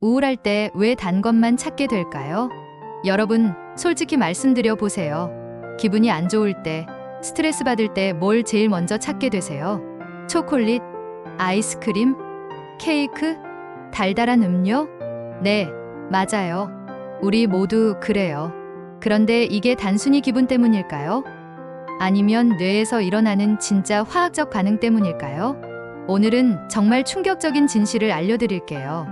우울할 때 왜 단 것만 찾게 될까요? 여러분, 솔직히 말씀드려 보세요. 기분이 안 좋을 때, 스트레스 받을 때 뭘 제일 먼저 찾게 되세요? 초콜릿, 아이스크림, 케이크, 달달한 음료? 네, 맞아요. 우리 모두 그래요. 그런데 이게 단순히 기분 때문일까요? 아니면 뇌에서 일어나는 진짜 화학적 반응 때문일까요? 오늘은 정말 충격적인 진실을 알려드릴게요.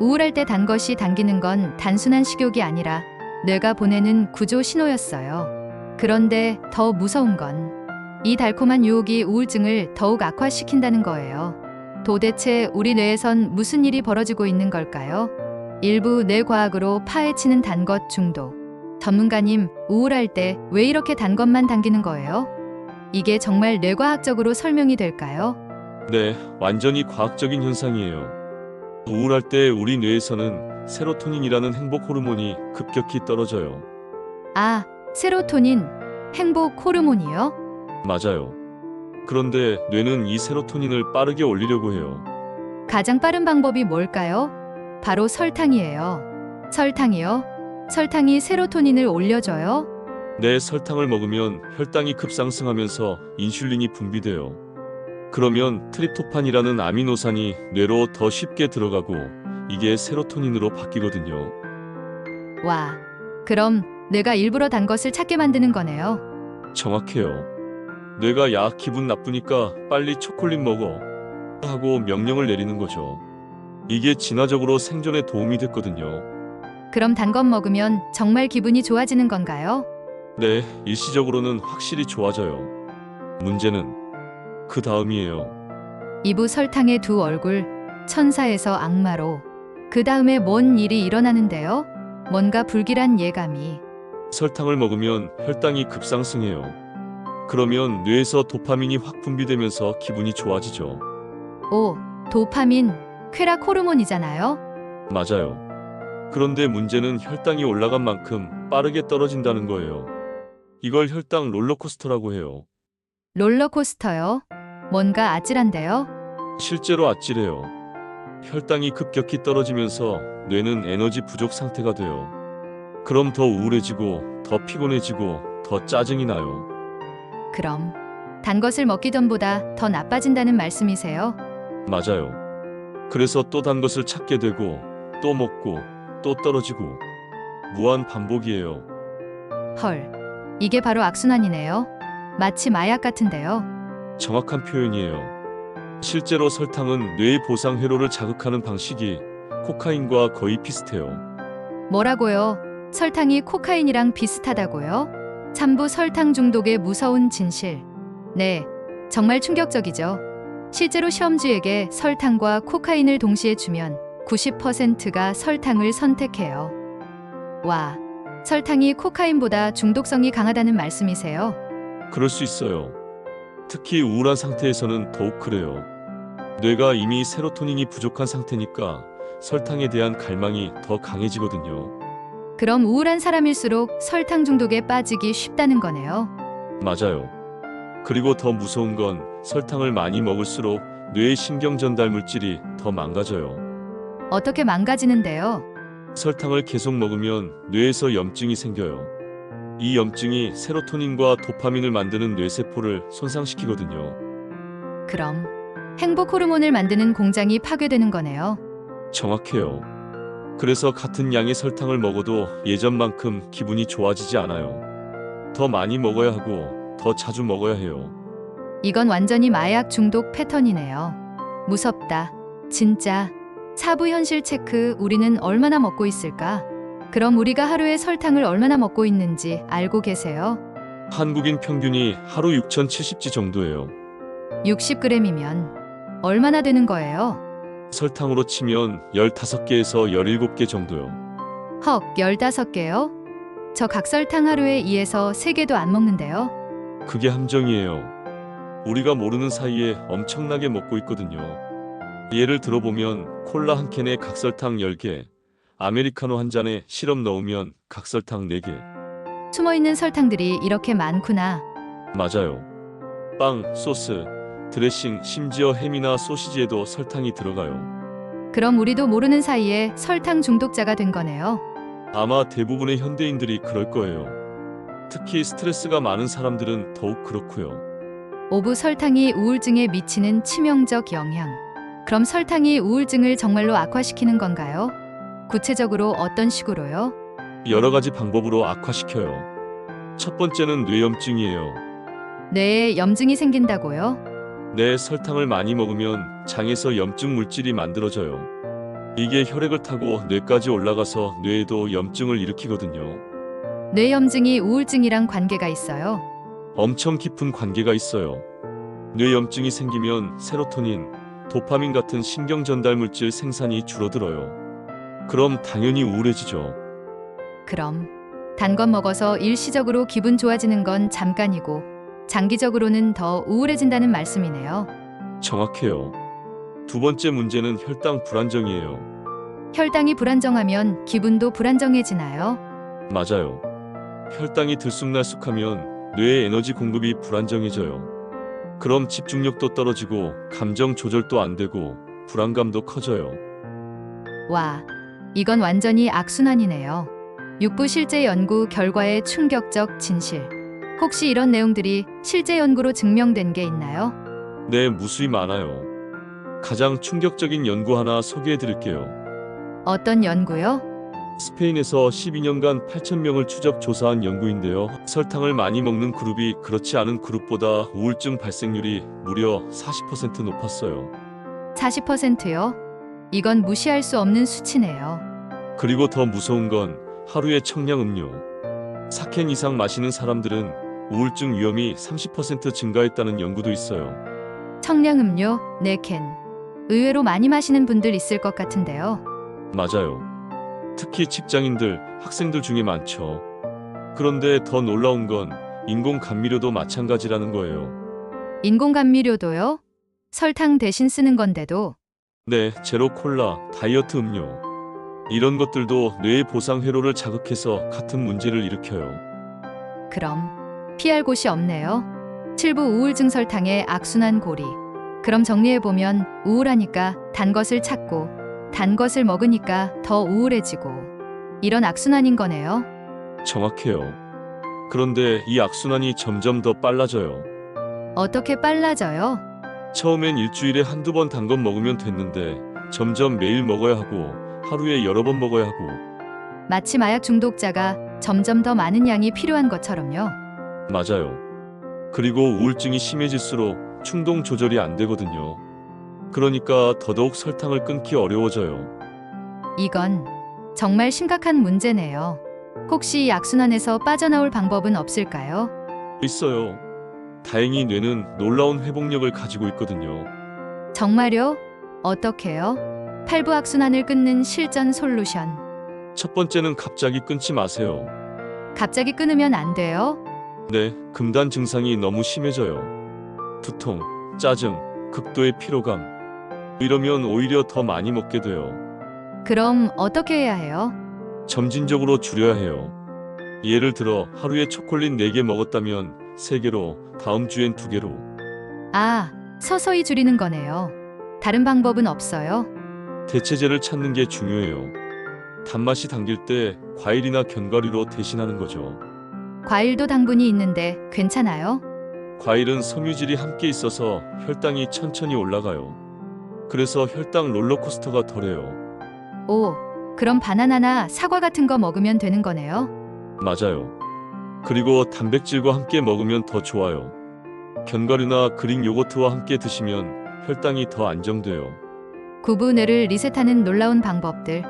우울할 때 단 것이 당기는 건 단순한 식욕이 아니라 뇌가 보내는 구조 신호였어요. 그런데 더 무서운 건 이 달콤한 유혹이 우울증을 더욱 악화시킨다는 거예요. 도대체 우리 뇌에선 무슨 일이 벌어지고 있는 걸까요? 일부 뇌과학으로 파헤치는 단 것 중독. 전문가님, 우울할 때 왜 이렇게 단 것만 당기는 거예요? 이게 정말 뇌과학적으로 설명이 될까요? 네, 완전히 과학적인 현상이에요. 우울할 때 우리 뇌에서는 세로토닌이라는 행복 호르몬이 급격히 떨어져요. 아, 세로토닌, 행복 호르몬이요? 맞아요. 그런데 뇌는 이 세로토닌을 빠르게 올리려고 해요. 가장 빠른 방법이 뭘까요? 바로 설탕이에요. 설탕이요? 설탕이 세로토닌을 올려줘요? 뇌 설탕을 먹으면 혈당이 급상승하면서 인슐린이 분비돼요. 그러면 트립토판이라는 아미노산이 뇌로 더 쉽게 들어가고 이게 세로토닌으로 바뀌거든요. 와, 그럼 뇌가 일부러 단 것을 찾게 만드는 거네요. 정확해요. 뇌가 야 기분 나쁘니까 빨리 초콜릿 먹어 하고 명령을 내리는 거죠. 이게 진화적으로 생존에 도움이 됐거든요. 그럼 단것 먹으면 정말 기분이 좋아지는 건가요? 네, 일시적으로는 확실히 좋아져요. 문제는 그 다음이에요. 이부 설탕의 두 얼굴, 천사에서 악마로. 그 다음에 뭔 일이 일어나는데요? 뭔가 불길한 예감이. 설탕을 먹으면 혈당이 급상승해요. 그러면 뇌에서 도파민이 확 분비되면서 기분이 좋아지죠. 오, 도파민, 쾌락 호르몬이잖아요? 맞아요. 그런데 문제는 혈당이 올라간 만큼 빠르게 떨어진다는 거예요. 이걸 혈당 롤러코스터라고 해요. 롤러코스터요? 뭔가 아찔한데요? 실제로 아찔해요. 혈당이 급격히 떨어지면서 뇌는 에너지 부족 상태가 돼요. 그럼 더 우울해지고, 더 피곤해지고, 더 짜증이 나요. 그럼 단 것을 먹기 전보다 더 나빠진다는 말씀이세요? 맞아요. 그래서 또 단 것을 찾게 되고, 또 먹고, 또 떨어지고, 무한 반복이에요. 헐, 이게 바로 악순환이네요. 마치 마약 같은데요. 정확한 표현이에요. 실제로 설탕은 뇌의 보상 회로를 자극하는 방식이 코카인과 거의 비슷해요. 뭐라고요? 설탕이 코카인이랑 비슷하다고요? 참부 설탕 중독의 무서운 진실. 네, 정말 충격적이죠. 실제로 시험지에게 설탕과 코카인을 동시에 주면 90%가 설탕을 선택해요. 와, 설탕이 코카인보다 중독성이 강하다는 말씀이세요? 그럴 수 있어요. 특히 우울한 상태에서는 더욱 그래요. 뇌가 이미 세로토닌이 부족한 상태니까 설탕에 대한 갈망이 더 강해지거든요. 그럼 우울한 사람일수록 설탕 중독에 빠지기 쉽다는 거네요. 맞아요. 그리고 더 무서운 건 설탕을 많이 먹을수록 뇌의 신경 전달 물질이 더 망가져요. 어떻게 망가지는데요? 설탕을 계속 먹으면 뇌에서 염증이 생겨요. 이 염증이 세로토닌과 도파민을 만드는 뇌세포를 손상시키거든요. 그럼 행복 호르몬을 만드는 공장이 파괴되는 거네요. 정확해요. 그래서 같은 양의 설탕을 먹어도 예전만큼 기분이 좋아지지 않아요. 더 많이 먹어야 하고 더 자주 먹어야 해요. 이건 완전히 마약 중독 패턴이네요. 무섭다. 진짜. 사부 현실 체크 우리는 얼마나 먹고 있을까? 그럼 우리가 하루에 설탕을 얼마나 먹고 있는지 알고 계세요? 한국인 평균이 하루 6,070지 정도예요. 60g이면 얼마나 되는 거예요? 설탕으로 치면 15개에서 17개 정도요. 헉, 15개요? 저 각설탕 하루에 2에서 3개도 안 먹는데요. 그게 함정이에요. 우리가 모르는 사이에 엄청나게 먹고 있거든요. 예를 들어보면 콜라 한 캔에 각설탕 10개, 아메리카노 한 잔에 시럽 넣으면 각설탕 4개. 숨어 있는 설탕들이 이렇게 많구나. 맞아요. 빵, 소스, 드레싱, 심지어 햄이나 소시지에도 설탕이 들어가요. 그럼 우리도 모르는 사이에 설탕 중독자가 된 거네요. 아마 대부분의 현대인들이 그럴 거예요. 특히 스트레스가 많은 사람들은 더욱 그렇고요. 오브 설탕이 우울증에 미치는 치명적 영향. 그럼 설탕이 우울증을 정말로 악화시키는 건가요? 구체적으로 어떤 식으로요? 여러 가지 방법으로 악화시켜요. 첫 번째는 뇌염증이에요. 뇌에 염증이 생긴다고요? 뇌 설탕을 많이 먹으면 장에서 염증 물질이 만들어져요. 이게 혈액을 타고 뇌까지 올라가서 뇌에도 염증을 일으키거든요. 뇌염증이 우울증이랑 관계가 있어요. 엄청 깊은 관계가 있어요. 뇌염증이 생기면 세로토닌, 도파민 같은 신경 전달 물질 생산이 줄어들어요. 그럼 당연히 우울해지죠. 그럼 단것 먹어서 일시적으로 기분 좋아지는 건 잠깐이고 장기적으로는 더 우울해진다는 말씀이네요. 정확해요. 두 번째 문제는 혈당 불안정이에요. 혈당이 불안정하면 기분도 불안정해지나요? 맞아요. 혈당이 들쑥날쑥하면 뇌의 에너지 공급이 불안정해져요. 그럼 집중력도 떨어지고 감정 조절도 안 되고 불안감도 커져요. 와, 이건 완전히 악순환이네요. 육부 실제 연구 결과의 충격적 진실. 혹시 이런 내용들이 실제 연구로 증명된 게 있나요? 네, 무수히 많아요. 가장 충격적인 연구 하나 소개해 드릴게요. 어떤 연구요? 스페인에서 12년간 8,000명을 추적 조사한 연구인데요. 설탕을 많이 먹는 그룹이 그렇지 않은 그룹보다 우울증 발생률이 무려 40% 높았어요. 40%요? 이건 무시할 수 없는 수치네요. 그리고 더 무서운 건 하루에 청량 음료. 사캔 이상 마시는 사람들은 우울증 위험이 30% 증가했다는 연구도 있어요. 청량 음료 4캔. 의외로 많이 마시는 분들 있을 것 같은데요. 맞아요. 특히 직장인들, 학생들 중에 많죠. 그런데 더 놀라운 건 인공 감미료도 마찬가지라는 거예요. 인공 감미료도요? 설탕 대신 쓰는 건데도 네, 제로 콜라, 다이어트 음료. 이런 것들도 뇌의 보상 회로를 자극해서 같은 문제를 일으켜요. 그럼 피할 곳이 없네요. 7부 우울증 설탕의 악순환 고리. 그럼 정리해보면 우울하니까 단 것을 찾고 단 것을 먹으니까 더 우울해지고 이런 악순환인 거네요. 정확해요. 그런데 이 악순환이 점점 더 빨라져요. 어떻게 빨라져요? 처음엔 일주일에 한두 번 단 건 먹으면 됐는데 점점 매일 먹어야 하고 하루에 여러 번 먹어야 하고 마치 마약 중독자가 점점 더 많은 양이 필요한 것처럼요. 맞아요. 그리고 우울증이 심해질수록 충동 조절이 안 되거든요. 그러니까 더더욱 설탕을 끊기 어려워져요. 이건 정말 심각한 문제네요. 혹시 이 악순환에서 빠져나올 방법은 없을까요? 있어요. 다행히 뇌는 놀라운 회복력을 가지고 있거든요. 정말요? 어떻게요? 팔부 악순환을 끊는 실전 솔루션. 첫 번째는 갑자기 끊지 마세요. 갑자기 끊으면 안 돼요? 네, 금단 증상이 너무 심해져요. 두통, 짜증, 극도의 피로감. 이러면 오히려 더 많이 먹게 돼요. 그럼 어떻게 해야 해요? 점진적으로 줄여야 해요. 예를 들어 하루에 초콜릿 4개 먹었다면 3개로, 다음 주엔 2개로. 아, 서서히 줄이는 거네요. 다른 방법은 없어요? 대체제를 찾는 게 중요해요. 단맛이 당길 때 과일이나 견과류로 대신하는 거죠. 과일도 당분이 있는데 괜찮아요? 과일은 섬유질이 함께 있어서 혈당이 천천히 올라가요. 그래서 혈당 롤러코스터가 덜해요. 오, 그럼 바나나나 사과 같은 거 먹으면 되는 거네요? 맞아요. 그리고 단백질과 함께 먹으면 더 좋아요. 견과류나 그릭 요거트와 함께 드시면 혈당이 더 안정돼요. 구부 뇌를 리셋하는 놀라운 방법들.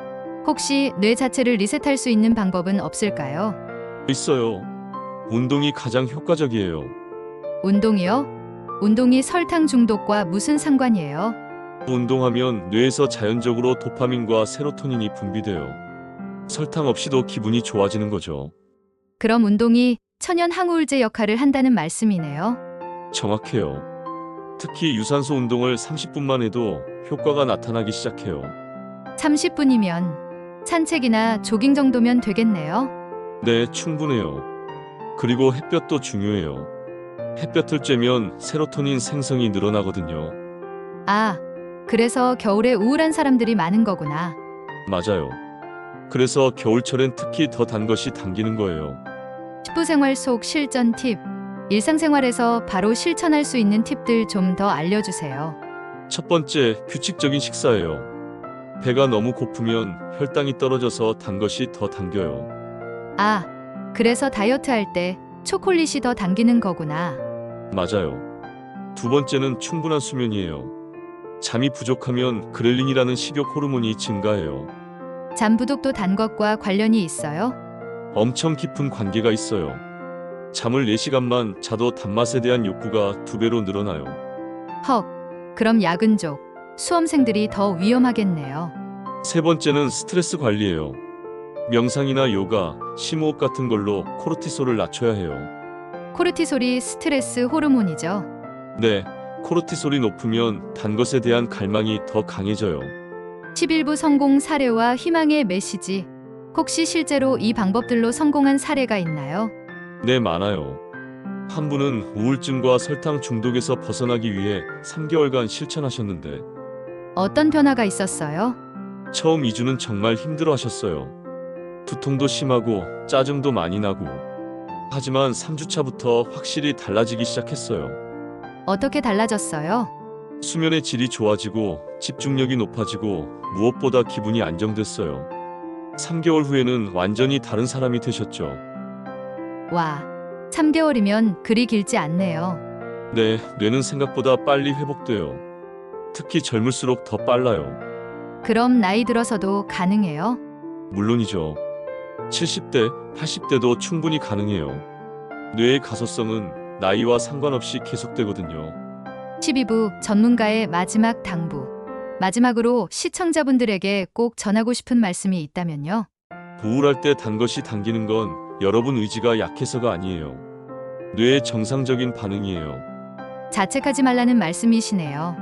혹시 뇌 자체를 리셋할 수 있는 방법은 없을까요? 있어요. 운동이 가장 효과적이에요. 운동이요? 운동이 설탕 중독과 무슨 상관이에요? 운동하면 뇌에서 자연적으로 도파민과 세로토닌이 분비돼요. 설탕 없이도 기분이 좋아지는 거죠. 그럼 운동이 천연 항우울제 역할을 한다는 말씀이네요. 정확해요. 특히 유산소 운동을 30분만 해도 효과가 나타나기 시작해요. 30분이면 산책이나 조깅 정도면 되겠네요. 네, 충분해요. 그리고 햇볕도 중요해요. 햇볕을 쬐면 세로토닌 생성이 늘어나거든요. 아, 그래서 겨울에 우울한 사람들이 많은 거구나. 맞아요. 그래서 겨울철엔 특히 더 단 것이 당기는 거예요. 식부생활 속 실전 팁. 일상생활에서 바로 실천할 수 있는 팁들 좀 더 알려주세요. 첫 번째, 규칙적인 식사예요. 배가 너무 고프면 혈당이 떨어져서 단 것이 더 당겨요. 아, 그래서 다이어트 할 때 초콜릿이 더 당기는 거구나. 맞아요. 두 번째는 충분한 수면이에요. 잠이 부족하면 그렐린이라는 식욕 호르몬이 증가해요. 잠 부족도 단 것과 관련이 있어요? 엄청 깊은 관계가 있어요. 잠을 4시간만 자도 단맛에 대한 욕구가 두 배로 늘어나요. 헉, 그럼 야근족, 수험생들이 더 위험하겠네요. 세 번째는 스트레스 관리예요. 명상이나 요가, 심호흡 같은 걸로 코르티솔을 낮춰야 해요. 코르티솔이 스트레스 호르몬이죠. 네, 코르티솔이 높으면 단 것에 대한 갈망이 더 강해져요. 11부 성공 사례와 희망의 메시지. 혹시 실제로 이 방법들로 성공한 사례가 있나요? 네, 많아요. 한 분은 우울증과 설탕 중독에서 벗어나기 위해 3개월간 실천하셨는데 어떤 변화가 있었어요? 처음 2주는 정말 힘들어 하셨어요. 두통도 심하고 짜증도 많이 나고 하지만 3주차부터 확실히 달라지기 시작했어요. 어떻게 달라졌어요? 수면의 질이 좋아지고 집중력이 높아지고 무엇보다 기분이 안정됐어요. 3개월 후에는 완전히 다른 사람이 되셨죠. 와, 3개월이면 그리 길지 않네요. 네, 뇌는 생각보다 빨리 회복돼요. 특히 젊을수록 더 빨라요. 그럼 나이 들어서도 가능해요? 물론이죠. 70대, 80대도 충분히 가능해요. 뇌의 가소성은 나이와 상관없이 계속되거든요. 12부 전문가의 마지막 당부. 마지막으로 시청자분들에게 꼭 전하고 싶은 말씀이 있다면요. 우울할 때 단 것이 당기는 건 여러분 의지가 약해서가 아니에요. 뇌의 정상적인 반응이에요. 자책하지 말라는 말씀이시네요.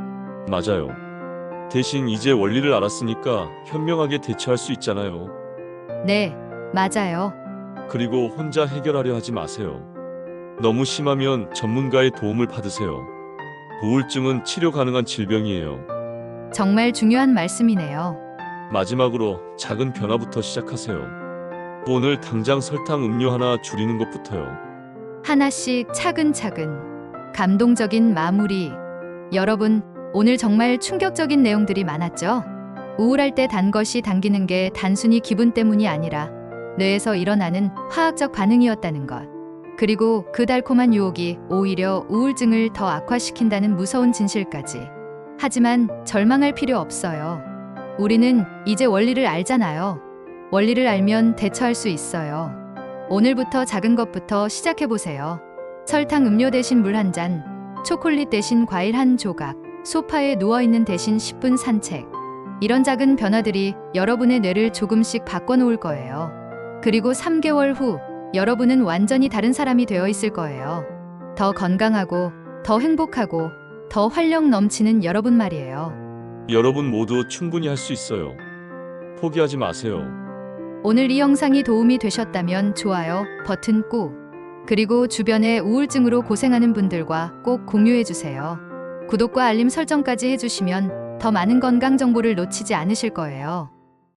맞아요. 대신 이제 원리를 알았으니까 현명하게 대처할 수 있잖아요. 네, 맞아요. 그리고 혼자 해결하려 하지 마세요. 너무 심하면 전문가의 도움을 받으세요. 우울증은 치료 가능한 질병이에요. 정말 중요한 말씀이네요. 마지막으로 작은 변화부터 시작하세요. 오늘 당장 설탕 음료 하나 줄이는 것부터요. 하나씩 차근차근. 감동적인 마무리. 여러분, 오늘 정말 충격적인 내용들이 많았죠? 우울할 때 단 것이 당기는 게 단순히 기분 때문이 아니라 뇌에서 일어나는 화학적 반응이었다는 것. 그리고 그 달콤한 유혹이 오히려 우울증을 더 악화시킨다는 무서운 진실까지. 하지만 절망할 필요 없어요. 우리는 이제 원리를 알잖아요. 원리를 알면 대처할 수 있어요. 오늘부터 작은 것부터 시작해보세요. 설탕 음료 대신 물 한 잔, 초콜릿 대신 과일 한 조각, 소파에 누워있는 대신 10분 산책. 이런 작은 변화들이 여러분의 뇌를 조금씩 바꿔놓을 거예요. 그리고 3개월 후, 여러분은 완전히 다른 사람이 되어 있을 거예요. 더 건강하고, 더 행복하고, 더 활력 넘치는 여러분 말이에요. 여러분 모두 충분히 할 수 있어요. 포기하지 마세요. 오늘 이 영상이 도움이 되셨다면 좋아요 버튼 꾹. 그리고 주변에 우울증으로 고생하는 분들과 꼭 공유해주세요. 구독과 알림 설정까지 해주시면 더 많은 건강 정보를 놓치지 않으실 거예요.